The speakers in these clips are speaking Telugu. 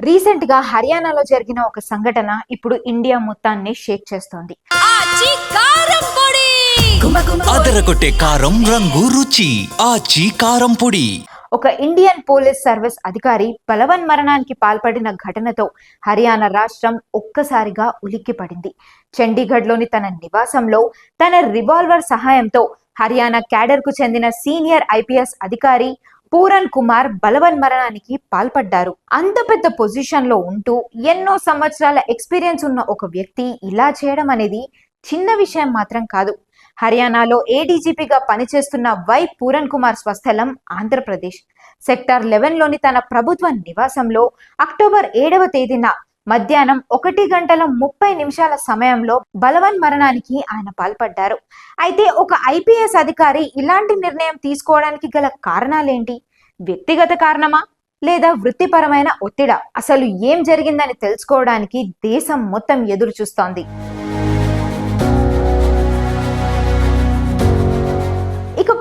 రీసెంట్గా హర్యానాలో జరిగిన ఒక సంఘటన ఇప్పుడు ఇండియా మొత్తాన్ని షేక్ చేస్తోంది. ఆచి కారం పొడి! అదరగొట్టే కారం రంగు రుచి. ఆచి కారం పొడి. ఒక ఇండియన్ పోలీస్ సర్వీస్ అధికారి బలవన్ మరణానికి పాల్పడిన ఘటనతో హర్యానా రాష్ట్రం ఒక్కసారిగా ఉలిక్కిపడింది చండీగఢ్లోని తన నివాసంలో తన రివాల్వర్ సహాయంతో హర్యానా క్యాడర్కు చెందిన సీనియర్ ఐపీఎస్ అధికారి పూరన్ కుమార్ బలవన్ మరణానికి పాల్పడ్డారు. అంత పెద్ద పొజిషన్లో ఉంటూ ఎన్నో సంవత్సరాల ఎక్స్పీరియన్స్ ఉన్న ఒక వ్యక్తి ఇలా చేయడం అనేది చిన్న విషయం మాత్రం కాదు. హర్యానాలో ఏడీజీపీగా పనిచేస్తున్న వై పూరన్ కుమార్ స్వస్థలం ఆంధ్రప్రదేశ్. సెక్టార్ లెవెన్లోని తన ప్రభుత్వ నివాసంలో అక్టోబర్ ఏడవ తేదీన మధ్యాహ్నం ఒకటి గంటల ముప్పై నిమిషాల సమయంలో బలవన్ మరణానికి ఆయన పాల్పడ్డారు. అయితే ఒక ఐపీఎస్ అధికారి ఇలాంటి నిర్ణయం తీసుకోవడానికి గల కారణాలేంటి? వ్యక్తిగత కారణమా లేదా వృత్తిపరమైన ఒత్తిడా? అసలు ఏం జరిగిందని తెలుసుకోవడానికి దేశం మొత్తం ఎదురు చూస్తోంది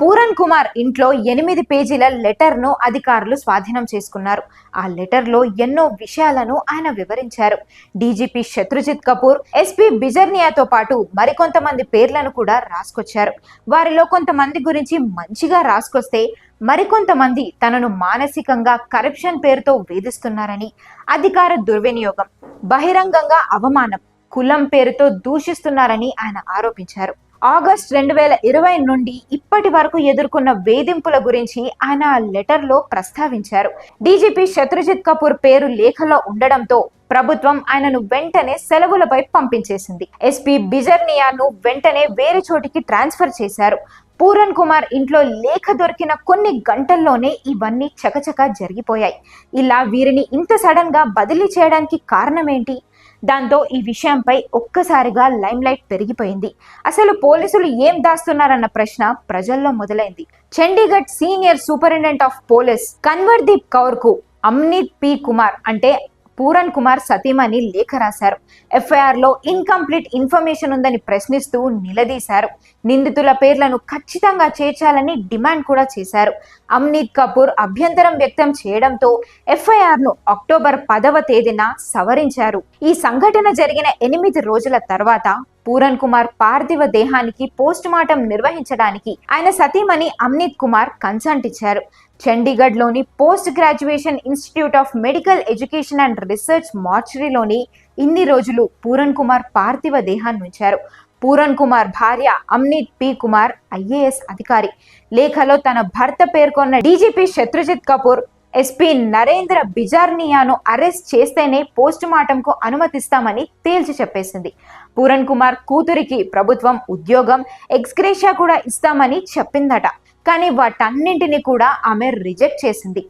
పూరన్ కుమార్ ఇంట్లో ఎనిమిది పేజీల లెటర్ను అధికారులు స్వాధీనం చేసుకున్నారు. ఆ లెటర్లో ఎన్నో విషయాలను ఆయన వివరించారు. డీజీపీ శత్రుజిత్ కపూర్ ఎస్పీ బిజర్నియాతో పాటు మరికొంతమంది పేర్లను కూడా రాసుకొచ్చారు. వారిలో కొంతమంది గురించి మంచిగా రాసుకొస్తే మరికొంతమంది తనను మానసికంగా కరప్షన్ పేరుతో వేధిస్తున్నారని. అధికార దుర్వినియోగం బహిరంగంగా అవమానం కులం పేరుతో దూషిస్తున్నారని ఆయన ఆరోపించారు. ఆగస్ట్ రెండు వేల ఇరవై నుండి ఇప్పటి వరకు ఎదుర్కొన్న వేధింపుల గురించి ఆయన ఆ లెటర్లో ప్రస్తావించారు. డీజీపీ శత్రుజిత్ కపూర్ పేరు లేఖలో ఉండడంతో ప్రభుత్వం ఆయనను వెంటనే సెలవులపై పంపించేసింది. ఎస్పీ బిజర్నియాను వెంటనే వేరే చోటికి ట్రాన్స్ఫర్ చేశారు. పూరన్ కుమార్ ఇంట్లో లేఖ దొరికిన కొన్ని గంటల్లోనే ఇవన్నీ చకచక జరిగిపోయాయి. ఇలా వీరిని ఇంత సడన్గా బదిలీ చేయడానికి కారణం ఏంటి దాంతో ఈ విషయంపై ఒక్కసారిగా లైమ్ లైట్ పెరిగిపోయింది. అసలు పోలీసులు ఏం దాస్తున్నారన్న ప్రశ్న ప్రజల్లో మొదలైంది. Chandigarh senior superintendent of police Kanwardeep కౌర్కు Amneet P. Kumar అంటే పూరన్ కుమార్ సతీమణి లేఖ రాశారు. ఎఫ్ఐఆర్లో ఇన్కంప్లీట్ ఇన్ఫర్మేషన్ ఉందని ప్రశ్నిస్తూ నిలదీశారు. నిందితుల పేర్లను ఖచ్చితంగా చేర్చాలని డిమాండ్ కూడా చేశారు. అమ్నీత్ కపూర్ అభ్యంతరం వ్యక్తం చేయడంతో ఎఫ్ఐఆర్ను అక్టోబర్ పదవ తేదీన సవరించారు. ఈ సంఘటన జరిగిన ఎనిమిది రోజుల తర్వాత పూరన్ కుమార్ పార్థివ దేహానికి పోస్ట్ మార్టం నిర్వహించడానికి ఆయన సతీమణి అమ్నీత్ కుమార్ కన్సల్ట్ ఇచ్చారు చండీగఢ్లోని post graduation institute of medical education and research మార్చరీలోని ఇన్ని రోజులు పూరన్ కుమార్ పార్థివ దేహాన్ని ఉంచారు. పూరన్ కుమార్ భార్య అమ్నీత్ పి. కుమార్ ఐఏఎస్ అధికారి. లేఖలో తన భర్త పేర్కొన్న డీజీపీ శత్రుజిత్ కపూర్ ఎస్పీ నరేంద్ర బిజార్నియాను అరెస్ట్ చేస్తేనే పోస్ట్ మార్టంకు అనుమతిస్తామని తేల్చి చెప్పేసింది. పూరన్ కుమార్ కూతురికి ప్రభుత్వం ఉద్యోగం ఎక్స్గ్రేషియా కూడా ఇస్తామని చెప్పిందట. కానీ వాటన్నింటినీ కూడా ఆమె రిజెక్ట్ చేసింది.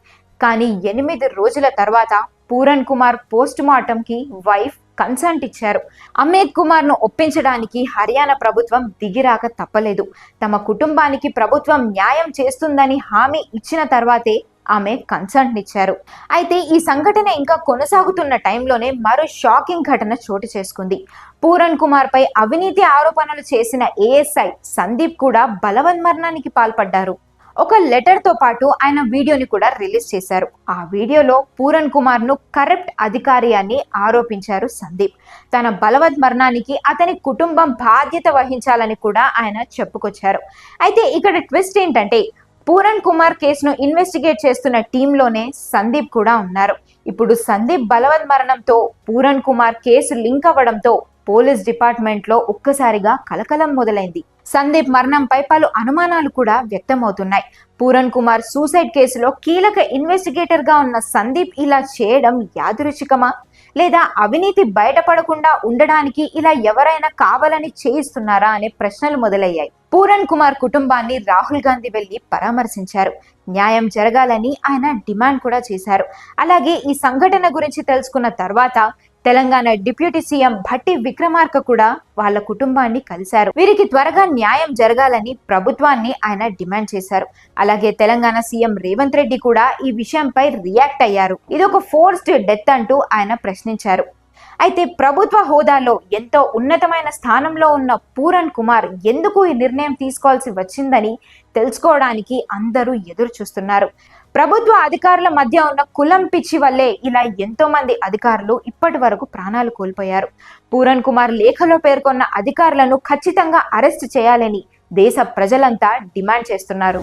కానీ ఎనిమిది రోజుల తర్వాత పూరన్ కుమార్ పోస్ట్ మార్టంకి వైఫ్ కన్సల్ట్ ఇచ్చారు. అమిత్ కుమార్ను ఒప్పించడానికి హర్యానా ప్రభుత్వం దిగిరాక తప్పలేదు. తమ కుటుంబానికి ప్రభుత్వం న్యాయం చేస్తుందని హామీ ఇచ్చిన తర్వాతే ఆమె కన్సర్న్ ఇచ్చారు. అయితే ఈ సంఘటన ఇంకా కొనసాగుతున్న టైంలోనే మరో షాకింగ్ ఘటన చోటు చేసుకుంది. పూరన్ కుమార్ పై అవినీతి ఆరోపణలు చేసిన ఏఎస్ఐ సందీప్ కూడా బలవన్మరణానికి పాల్పడ్డారు. ఒక లెటర్తో పాటు ఆయన వీడియోని కూడా రిలీజ్ చేశారు. ఆ వీడియోలో పూరన్ కుమార్ను కరప్ట్ అధికారి అని ఆరోపించారు సందీప్. తన బలవత్ మరణానికి అతని కుటుంబం బాధ్యత వహించాలని కూడా ఆయన చెప్పుకొచ్చారు. అయితే ఇక్కడ ట్విస్ట్ ఏంటంటే పూరన్ కుమార్ కేసును ఇన్వెస్టిగేట్ చేస్తున్న టీంలోనే సందీప్ కూడా ఉన్నారు. ఇప్పుడు సందీప్ బలవత్ మరణంతో పూరన్ కుమార్ కేసు లింక్ అవ్వడంతో పోలీస్ డిపార్ట్మెంట్లో ఒక్కసారిగా కలకలం మొదలైంది. సందీప్ మరణంపై పలు అనుమానాలు కూడా వ్యక్తమవుతున్నాయి. పూరన్ కుమార్ సూసైడ్ కేసులో కీలక ఇన్వెస్టిగేటర్గా ఉన్న సందీప్ ఇలా చేయడం యాదృచ్ఛికమా? లేదా అవినీతి బయటపడకుండా ఉండడానికి ఇలా ఎవరైనా కావాలని చేయిస్తున్నారా అనే ప్రశ్నలు మొదలయ్యాయి. పూరన్ కుమార్ కుటుంబాన్ని రాహుల్ గాంధీ వెళ్ళి పరామర్శించారు. న్యాయం జరగాలని ఆయన డిమాండ్ కూడా చేశారు. అలాగే ఈ సంఘటన గురించి తెలుసుకున్న తర్వాత తెలంగాణ డిప్యూటీ సీఎం భట్టి విక్రమార్క కూడా వాళ్ళ కుటుంబాన్ని కలిశారు. వీరికి త్వరగా న్యాయం జరగాలని ప్రభుత్వాన్ని ఆయన డిమాండ్ చేశారు. అలాగే తెలంగాణ సీఎం రేవంత్ రెడ్డి కూడా ఈ విషయంపై రియాక్ట్ అయ్యారు. ఇది ఒక ఫోర్స్డ్ డెత్ అంటూ ఆయన ప్రశ్నించారు. అయితే ప్రభుత్వ హోదాలో ఎంతో ఉన్నతమైన స్థానంలో ఉన్న పూరన్ కుమార్ ఎందుకు ఈ నిర్ణయం తీసుకోవాల్సి వచ్చిందని తెలుసుకోవడానికి అందరూ ఎదురు చూస్తున్నారు. ప్రభుత్వ అధికారుల మధ్య ఉన్న కులం పిచ్చి వల్లే ఇలా ఎంతో మంది అధికారులు ఇప్పటి వరకు ప్రాణాలు కోల్పోయారు. పూరన్ కుమార్ లేఖలో పేర్కొన్న అధికారులను ఖచ్చితంగా అరెస్ట్ చేయాలని దేశ ప్రజలంతా డిమాండ్ చేస్తున్నారు.